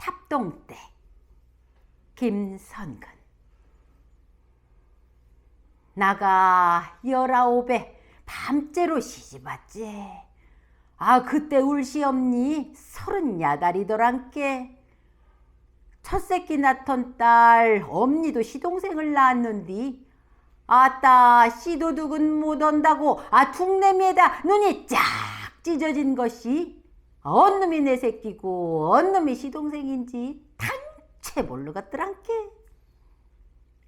탑동댁 김선근. 나가 열아홉에 밤째로 시집왔지. 아 그때 울시엄니? 서른 야달이더란께. 첫 새끼 낳던 딸 엄니도 시동생을 낳았는디? 아따 씨도둑은 못 온다고. 아 퉁내미에다 눈이 쫙 찢어진 것이 언 놈이 내 새끼고 언 놈이 시동생인지 단체 모르겠더란께?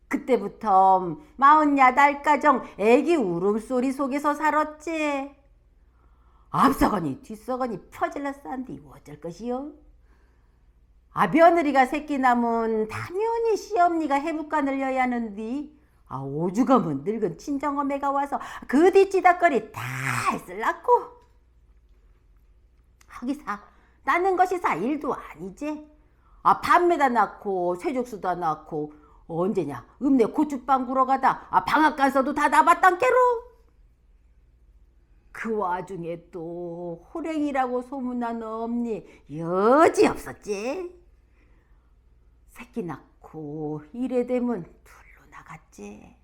그때부터 마흔 야달 가정 애기 울음소리 속에서 살았지. 앞서거니 뒤서거니 퍼질러 싼디 어쩔 것이요? 아 며느리가 새끼 남은 당연히 시엄니가 해부가 늘려야 하는디. 아 오죽하면 늙은 친정어매가 와서 그 뒷지닥거리 다 쓸라고 하기사. 나는 것이 사. 일도 아니지. 아 밤매다 낳고 쇠죽수다 낳고 언제냐? 읍내 고추빵 구러 가다. 아 방앗 간서도 다 나봤단께로? 그 와중에 또 호랭이라고 소문난 엄니 여지 없었지? 새끼 낳고 이래 되면 둘로 나갔지.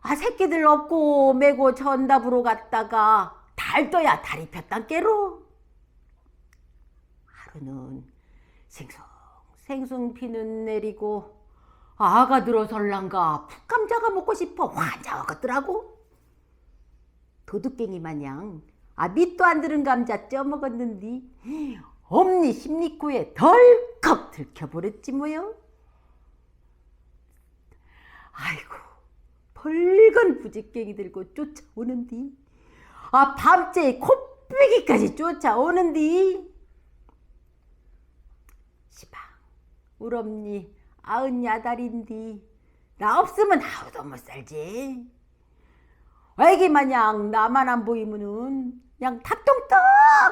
아 새끼들 없고 메고 전답으로 갔다가 달 떠야 다리 폈단께로. 하루는 생숭 생숭 비는 내리고 아가 들어설란가 풋감자가 먹고 싶어 환장하겠더라고. 도둑갱이 마냥 아 밑도 안 들은 감자 쪄먹었는디 엄니 심리코에 덜컥 들켜버렸지 뭐요. 아이고 벌건 부직갱이 들고 쫓아오는디 아 밤새 코빼기까지 쫓아오는디 시방 우엄니? 아흔 야달인디. 나 없으면 아무도 못 살지. 애기 마냥 나만 안 보이면은 그냥 탑동떡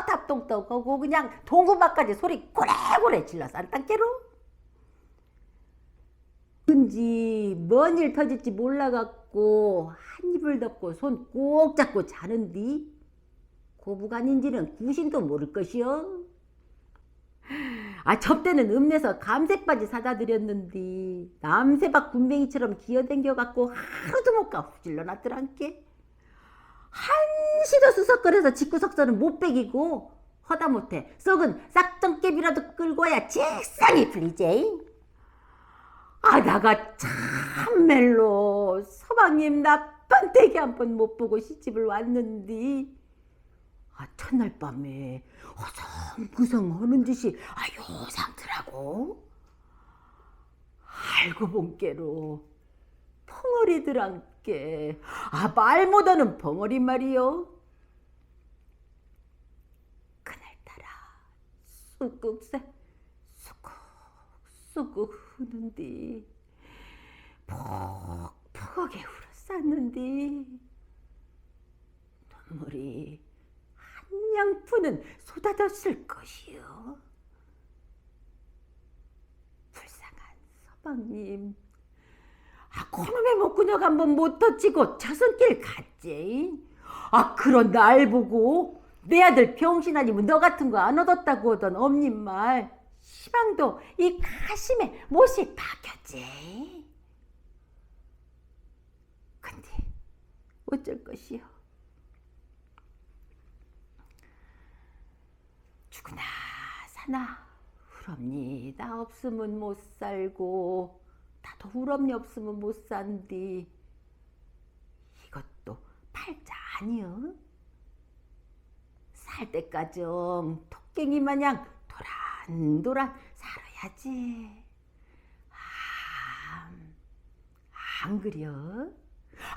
탑동떡 하고 그냥 동구박까지 소리 고래고래 질러서 안딴께로 근지 뭔 일 터질지 몰라갖고 한 입을 덮고 손 꼭 잡고 자는디? 고부간인지는 구신도 모를 것이요 아 접대는 읍내서 감새바지 사다 드렸는디. 남새박 군뱅이처럼 기어댕겨갖고 하루도 못 가. 후질러 놨더란께. 한시도 수석거려서 집구석서는 못 베기고 허다못해. 썩은 싹정깨비라도 끌고 와야 책상이 풀리지 아 나가 참 멜로 서방님 나쁜 대기 한 번 못 보고 시집을 왔는디. 아 첫날 밤에 어성부성 하는 짓이 아 요상더라고. 알고 본께로 펑어리들 함께 아 말 못하는 벙어리 말이요. 그날따라 쑥국새 쑥국쑥국 흐는디 푹푹하게 울었었는디. 눈물이 한 양푼은 쏟아졌을 것이요 서방님 아, 그놈의 목구녕 한번 못 터치고 저선길 갔지. 아, 그런 날 보고 내 아들 병신 아니면 너 같은 거 안 얻었다고 하던 엄님 말. 시방도 이 가심에 못이 박혔지. 근데 어쩔 것이요. 죽으나 사나 그럼니 나 없으면 못 살고 나도 우럼니 없으면 못 산디. 이것도 팔자 아니여? 살 때까정 토깽이 마냥 도란도란 살아야지. 아, 안 그려?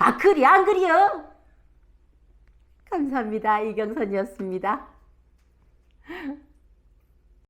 아, 그리, 안 그려? 감사합니다. 이경선이었습니다.